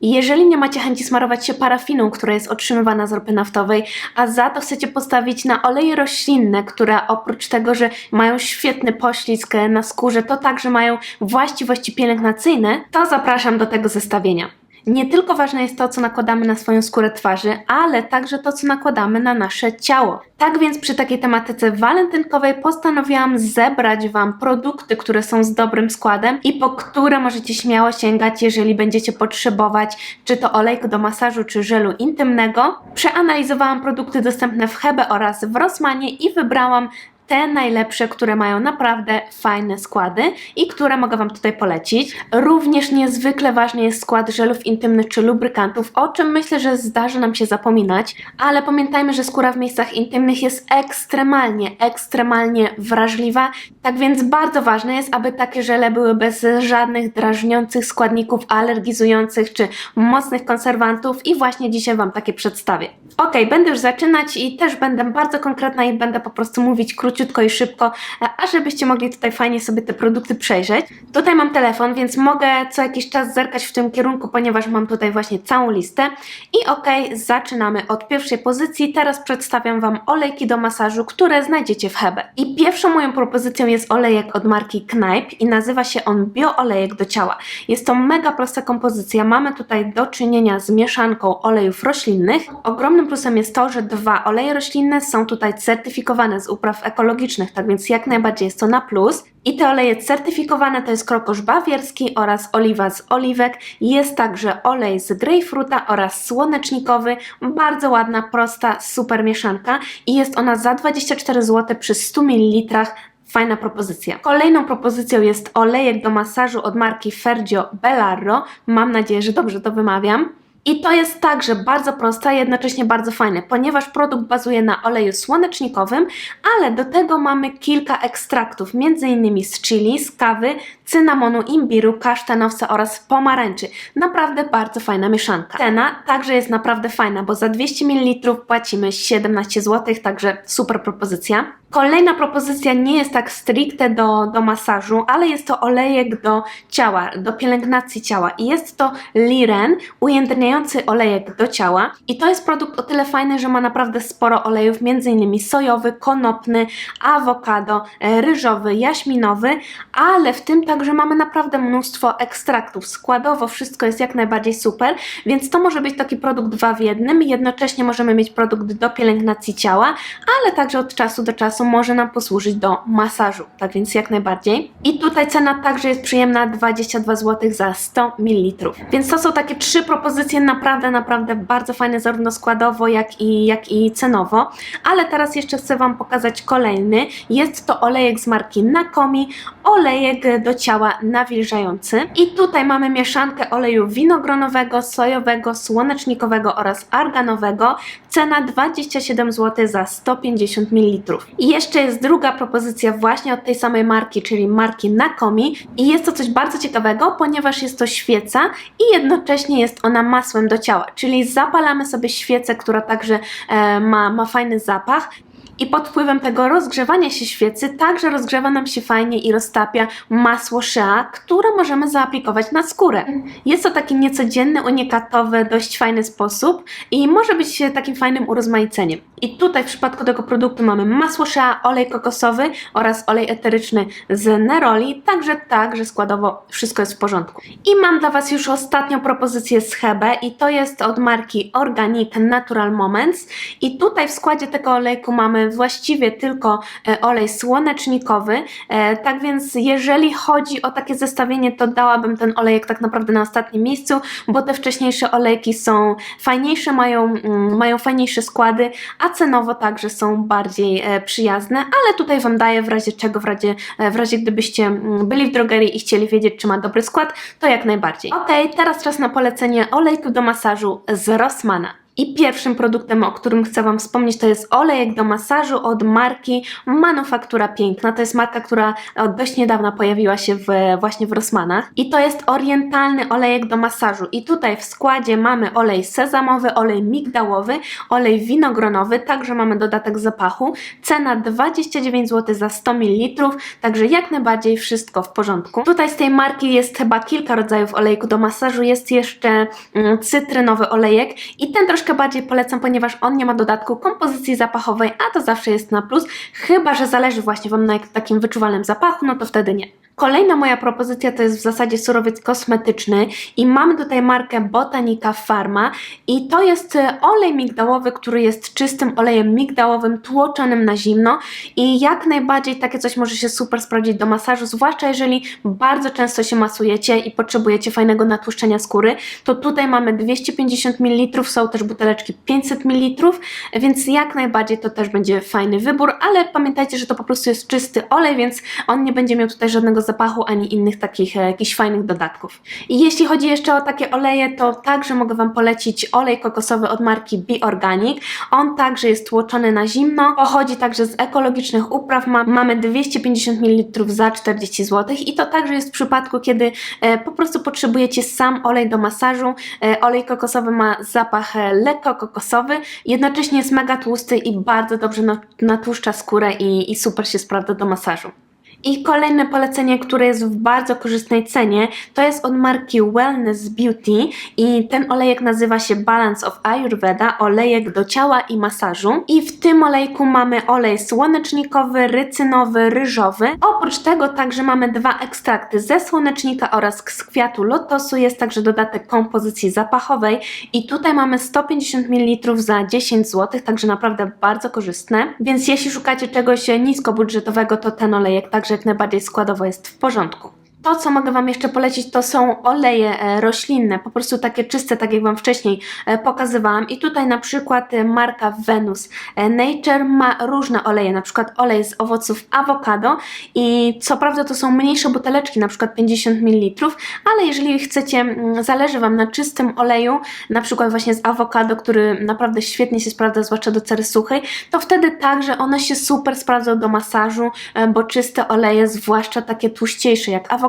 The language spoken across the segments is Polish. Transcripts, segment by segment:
Jeżeli nie macie chęci smarować się parafiną, która jest otrzymywana z ropy naftowej, a za to chcecie postawić na oleje roślinne, które oprócz tego, że mają świetny poślizg na skórze, to także mają właściwości pielęgnacyjne, to zapraszam do tego zestawienia. Nie tylko ważne jest to, co nakładamy na swoją skórę twarzy, ale także to, co nakładamy na nasze ciało. Tak więc przy takiej tematyce walentynkowej postanowiłam zebrać Wam produkty, które są z dobrym składem i po które możecie śmiało sięgać, jeżeli będziecie potrzebować czy to olejku do masażu, czy żelu intymnego. Przeanalizowałam produkty dostępne w Hebe oraz w Rossmanie i wybrałam te najlepsze, które mają naprawdę fajne składy i które mogę Wam tutaj polecić. Również niezwykle ważny jest skład żelów intymnych czy lubrykantów, o czym myślę, że zdarzy nam się zapominać, ale pamiętajmy, że skóra w miejscach intymnych jest ekstremalnie, ekstremalnie wrażliwa, tak więc bardzo ważne jest, aby takie żele były bez żadnych drażniących składników alergizujących czy mocnych konserwantów i właśnie dzisiaj Wam takie przedstawię. Ok, będę już zaczynać i też będę bardzo konkretna i będę po prostu mówić króciutko i szybko, a żebyście mogli tutaj fajnie sobie te produkty przejrzeć. Tutaj mam telefon, więc mogę co jakiś czas zerkać w tym kierunku, ponieważ mam tutaj właśnie całą listę. I ok, zaczynamy od pierwszej pozycji. Teraz przedstawiam Wam olejki do masażu, które znajdziecie w Hebe. I pierwszą moją propozycją jest olejek od marki Knajp i nazywa się on bioolejek do ciała. Jest to mega prosta kompozycja. Mamy tutaj do czynienia z mieszanką olejów roślinnych. Ogromnym plusem jest to, że dwa oleje roślinne są tutaj certyfikowane z upraw ekologicznych, tak więc jak najbardziej jest to na plus. I te oleje certyfikowane to jest krokosz bawierski oraz oliwa z oliwek. Jest także olej z grejpfruta oraz słonecznikowy. Bardzo ładna, prosta, super mieszanka i jest ona za 24 zł przy 100 ml. Fajna propozycja. Kolejną propozycją jest olejek do masażu od marki Fergio Bellarro. Mam nadzieję, że dobrze to wymawiam. I to jest także bardzo proste, a jednocześnie bardzo fajne, ponieważ produkt bazuje na oleju słonecznikowym, ale do tego mamy kilka ekstraktów, m.in. z chili, z kawy, cynamonu, imbiru, kasztanowca oraz pomarańczy. Naprawdę bardzo fajna mieszanka. Cena także jest naprawdę fajna, bo za 200 ml płacimy 17 zł, także super propozycja. Kolejna propozycja nie jest tak stricte do, do masażu, ale jest to olejek do ciała, do pielęgnacji ciała i jest to Liren, ujędrniający olejek do ciała i to jest produkt o tyle fajny, że ma naprawdę sporo olejów, m.in. sojowy, konopny, awokado, e, ryżowy, jaśminowy, ale w tym także mamy naprawdę mnóstwo ekstraktów. Składowo wszystko jest jak najbardziej super, więc to może być taki produkt dwa w jednym. Jednocześnie możemy mieć produkt do pielęgnacji ciała, ale także od czasu do czasu może nam posłużyć do masażu, tak więc jak najbardziej. I tutaj cena także jest przyjemna, 22 zł za 100 ml. Więc to są takie trzy propozycje naprawdę, naprawdę bardzo fajne zarówno składowo, jak i, jak i cenowo. Ale teraz jeszcze chcę Wam pokazać kolejny. Jest to olejek z marki Nakomi, olejek do ciała nawilżający. I tutaj mamy mieszankę oleju winogronowego, sojowego, słonecznikowego oraz arganowego. Cena 27 zł za 150 ml. I jeszcze jest druga propozycja właśnie od tej samej marki, czyli marki Nakomi. I jest to coś bardzo ciekawego, ponieważ jest to świeca i jednocześnie jest ona masłem do ciała. Czyli zapalamy sobie świecę, która także e, ma, ma fajny zapach i pod wpływem tego rozgrzewania się świecy także rozgrzewa nam się fajnie i roztapia masło shea, które możemy zaaplikować na skórę. Jest to taki niecodzienny, unikatowy, dość fajny sposób i może być takim fajnym urozmaiceniem. I tutaj w przypadku tego produktu mamy masło shea, olej kokosowy oraz olej eteryczny z neroli, także tak, że składowo wszystko jest w porządku. I mam dla Was już ostatnią propozycję z Hebe i to jest od marki Organic Natural Moments. I tutaj w składzie tego olejku mamy właściwie tylko e, olej słonecznikowy, e, tak więc jeżeli chodzi o takie zestawienie, to dałabym ten olejek tak naprawdę na ostatnim miejscu, bo te wcześniejsze olejki są fajniejsze, mają, mm, mają fajniejsze składy, a cenowo także są bardziej e, przyjazne, ale tutaj Wam daję w razie czego, w razie, w razie gdybyście mm, byli w drogerii i chcieli wiedzieć, czy ma dobry skład, to jak najbardziej. Ok, teraz czas na polecenie olejku do masażu z Rossmana. I pierwszym produktem, o którym chcę Wam wspomnieć, to jest olejek do masażu od marki Manufaktura Piękna. To jest marka, która od dość niedawna pojawiła się w, właśnie w Rossmanach. I to jest orientalny olejek do masażu. I tutaj w składzie mamy olej sezamowy, olej migdałowy, olej winogronowy, także mamy dodatek zapachu. Cena 29 zł za 100 ml, także jak najbardziej wszystko w porządku. Tutaj z tej marki jest chyba kilka rodzajów olejku do masażu. Jest jeszcze mm, cytrynowy olejek i ten troszkę bardziej polecam, ponieważ on nie ma dodatku kompozycji zapachowej, a to zawsze jest na plus, chyba że zależy właśnie Wam na takim wyczuwalnym zapachu, no to wtedy nie. Kolejna moja propozycja to jest w zasadzie surowiec kosmetyczny i mamy tutaj markę Botanica Pharma i to jest e, olej migdałowy, który jest czystym olejem migdałowym tłoczonym na zimno i jak najbardziej takie coś może się super sprawdzić do masażu, zwłaszcza jeżeli bardzo często się masujecie i potrzebujecie fajnego natłuszczenia skóry, to tutaj mamy 250 ml, są też buteleczki 500 ml, więc jak najbardziej to też będzie fajny wybór, ale pamiętajcie, że to po prostu jest czysty olej, więc on nie będzie miał tutaj żadnego zapachu ani innych takich e, jakichś fajnych dodatków. I jeśli chodzi jeszcze o takie oleje, to także mogę Wam polecić olej kokosowy od marki Be Organic. On także jest tłoczony na zimno, pochodzi także z ekologicznych upraw. Ma, mamy 250 ml za 40 zł i to także jest w przypadku, kiedy e, po prostu potrzebujecie sam olej do masażu. E, olej kokosowy ma zapach lekko kokosowy, jednocześnie jest mega tłusty i bardzo dobrze na- natłuszcza skórę i, i super się sprawdza do masażu. I kolejne polecenie, które jest w bardzo korzystnej cenie, to jest od marki Wellness Beauty i ten olejek nazywa się Balance of Ayurveda, olejek do ciała i masażu. I w tym olejku mamy olej słonecznikowy, rycynowy, ryżowy. Oprócz tego także mamy dwa ekstrakty ze słonecznika oraz z kwiatu lotosu, jest także dodatek kompozycji zapachowej i tutaj mamy 150 ml za 10 zł, także naprawdę bardzo korzystne. Więc jeśli szukacie czegoś niskobudżetowego, to ten olejek także jak najbardziej składowo jest w porządku. To, co mogę Wam jeszcze polecić, to są oleje e, roślinne, po prostu takie czyste, tak jak Wam wcześniej e, pokazywałam. I tutaj na przykład e, marka Venus Nature ma różne oleje, na przykład olej z owoców awokado i co prawda to są mniejsze buteleczki, na przykład 50 ml, ale jeżeli chcecie, zależy Wam na czystym oleju, na przykład właśnie z awokado, który naprawdę świetnie się sprawdza, zwłaszcza do cery suchej, to wtedy także one się super sprawdzą do masażu, bo czyste oleje, zwłaszcza takie tłuściejsze jak awokado,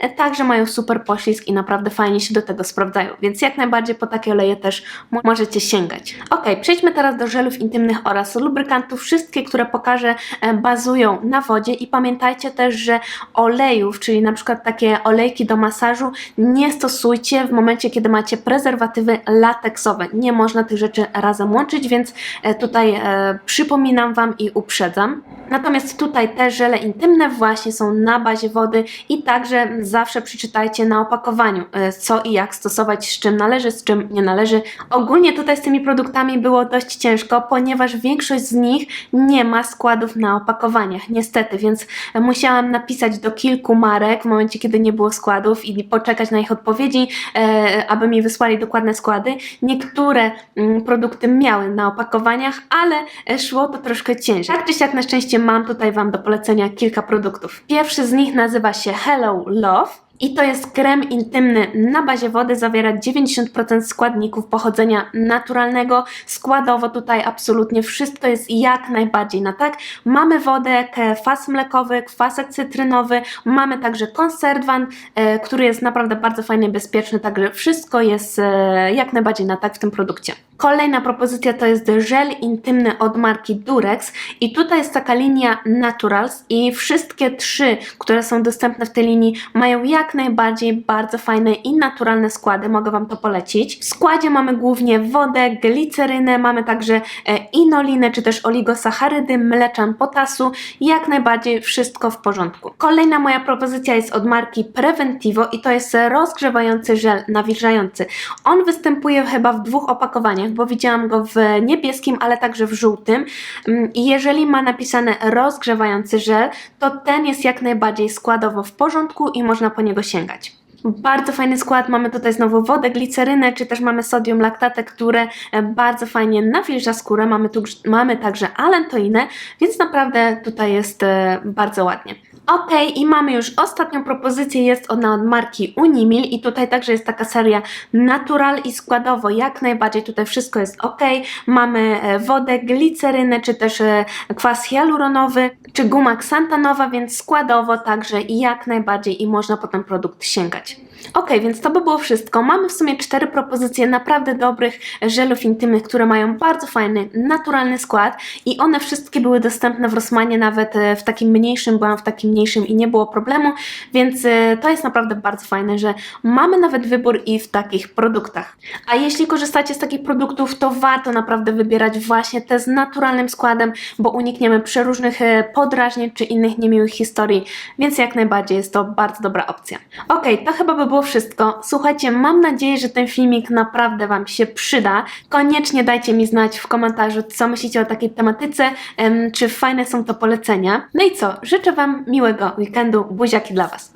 e, także mają super poślizg i naprawdę fajnie się do tego sprawdzają, więc jak najbardziej po takie oleje też mo- możecie sięgać. Ok, przejdźmy teraz do żelów intymnych oraz lubrykantów. Wszystkie, które pokażę, e, bazują na wodzie i pamiętajcie też, że olejów, czyli na przykład takie olejki do masażu, nie stosujcie w momencie, kiedy macie prezerwatywy lateksowe. Nie można tych rzeczy razem łączyć, więc e, tutaj przypominam Wam i uprzedzam. Natomiast tutaj te żele intymne właśnie są na bazie wody i także zawsze przeczytajcie na opakowaniu, e, co i jak stosować, z czym należy, z czym nie należy. Ogólnie tutaj z tymi produktami było dość ciężko, ponieważ większość z nich nie ma składów na opakowaniach, niestety, więc musiałam napisać do kilku marek w momencie, kiedy nie było składów i poczekać na ich odpowiedzi, e, aby mi wysłali dokładne składy. Niektóre mm, produkty miały na opakowaniach, ale e, szło to troszkę ciężej. Tak czy siak na szczęście mam tutaj Wam do polecenia kilka produktów. Pierwszy z nich nazywa się Hello Love. I to jest krem intymny na bazie wody, zawiera 90% składników pochodzenia naturalnego. Składowo tutaj absolutnie wszystko jest jak najbardziej na tak. Mamy wodę, kwas mlekowy, kwasek cytrynowy, mamy także konserwant, e, który jest naprawdę bardzo fajny i bezpieczny, także wszystko jest e, jak najbardziej na tak w tym produkcie. Kolejna propozycja to jest żel intymny od marki Durex i tutaj jest taka linia Naturals i wszystkie trzy, które są dostępne w tej linii mają jak najbardziej bardzo fajne i naturalne składy, mogę Wam to polecić. W składzie mamy głównie wodę, glicerynę, mamy także e, inolinę czy też oligosacharydy, mleczan potasu, jak najbardziej wszystko w porządku. Kolejna moja propozycja jest od marki Preventivo i to jest rozgrzewający żel nawilżający. On występuje chyba w dwóch opakowaniach, bo widziałam go w niebieskim, ale także w żółtym. Mm, jeżeli ma napisane rozgrzewający żel, to ten jest jak najbardziej składowo w porządku i można po niego sięgać. Bardzo fajny skład, mamy tutaj znowu wodę, glicerynę, czy też mamy sodium laktatę, które e, bardzo fajnie nawilża skórę. Mamy, tu, mamy także alentoinę, więc naprawdę tutaj jest e, bardzo ładnie. Okej, i mamy już ostatnią propozycję, jest ona od marki Unimil i tutaj także jest taka seria natural i składowo, jak najbardziej tutaj wszystko jest ok. Mamy e, wodę, glicerynę, czy też e, kwas hialuronowy, czy guma ksantanowa, więc składowo także i jak najbardziej i można po ten produkt sięgać. Ok, więc to by było wszystko. Mamy w sumie cztery propozycje naprawdę dobrych żelów intymnych, które mają bardzo fajny, naturalny skład i one wszystkie były dostępne w Rossmanie nawet e, w takim mniejszym, byłam w takim mniejszym i nie było problemu, więc e, to jest naprawdę bardzo fajne, że mamy nawet wybór i w takich produktach. A jeśli korzystacie z takich produktów, to warto naprawdę wybierać właśnie te z naturalnym składem, bo unikniemy przeróżnych e, podrażnień czy innych niemiłych historii, więc jak najbardziej jest to bardzo dobra opcja. Ok, to chyba by było wszystko. Słuchajcie, mam nadzieję, że ten filmik naprawdę Wam się przyda. Koniecznie dajcie mi znać w komentarzu, co myślicie o takiej tematyce, em, czy fajne są to polecenia. No i co, życzę Wam miłego weekendu, buziaki dla Was.